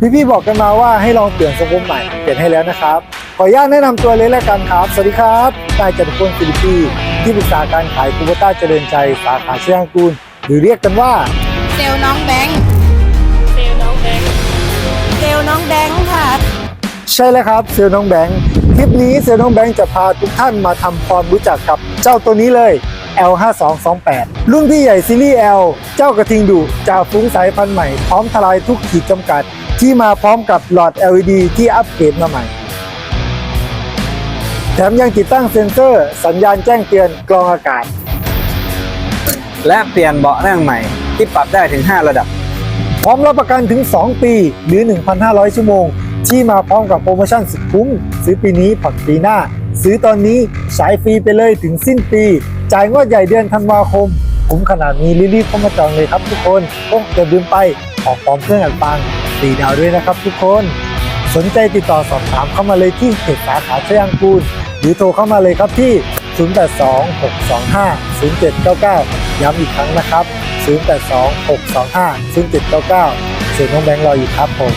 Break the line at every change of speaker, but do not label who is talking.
พี่ๆบอกกันมาว่าให้ลองเปลี่ยนทรงผมใหม่เปลี่ยนให้แล้วนะครับ ขออนุญาตแนะนำตัวเลยแล้วกันครับ สวัสดีครับนายจตุพลฟิลิปปีที่ปรึกษาการขายคูโบต้าเจริญใจสาขาเชียงกูลหรือเรียกกันว่า
เซลล์น้องแบงค์
เซลล์น้องแบงค์
เซลล์น้องแบงค์ค่ะ
ใช่แล้วครับเซลล์น้องแบงค์คลิปนี้เซลล์น้องแบงค์จะพาทุกท่านมาทำความรู้จักกับเจ้าตัวนี้เลย L5228 รุ่นพี่ใหญ่ซีรีส์ L เจ้ากระทิงดุจ่าฟุ้งสายพันธุ์ใหม่พร้อมทลายทุกขีดจำกัด ที่มาพร้อมกับหลอด LED ที่อัปเกรดมาใหม่ แถมยังติดตั้งเซ็นเซอร์สัญญาณแจ้งเตือนกรองอากาศ
และเปลี่ยนเบาะนั่งใหม่ ที่ปรับได้ถึง 5 ระดับ
พร้อมรับประกันถึง 2 ปีหรือ 1,500 ชั่วโมง ที่มาพร้อมกับโปรโมชั่นสุดคุ้ม ซื้อปีนี้ผ่อนปีหน้า ซื้อตอนนี้ใช้ฟรีไปเลยถึงสิ้นปี จ่ายงวดใหญ่เดือนธันวาคมคุ้มขนาดนี้รีบๆเข้ามาจองเลยครับทุกคนโอ้อย่าลืมไปขอพร้อมเครื่องอัดฟัง ตีดาวด้วยนะครับทุกคน สนใจติดต่อสอบถามเข้ามาเลยที่เขตสาขาชยางกูล หรือโทรเข้ามาเลยครับที่ 0826250799 ย้ำอีกครั้งนะครับ 0826250799 เสียงน้องแบงค์รออยู่ครับผม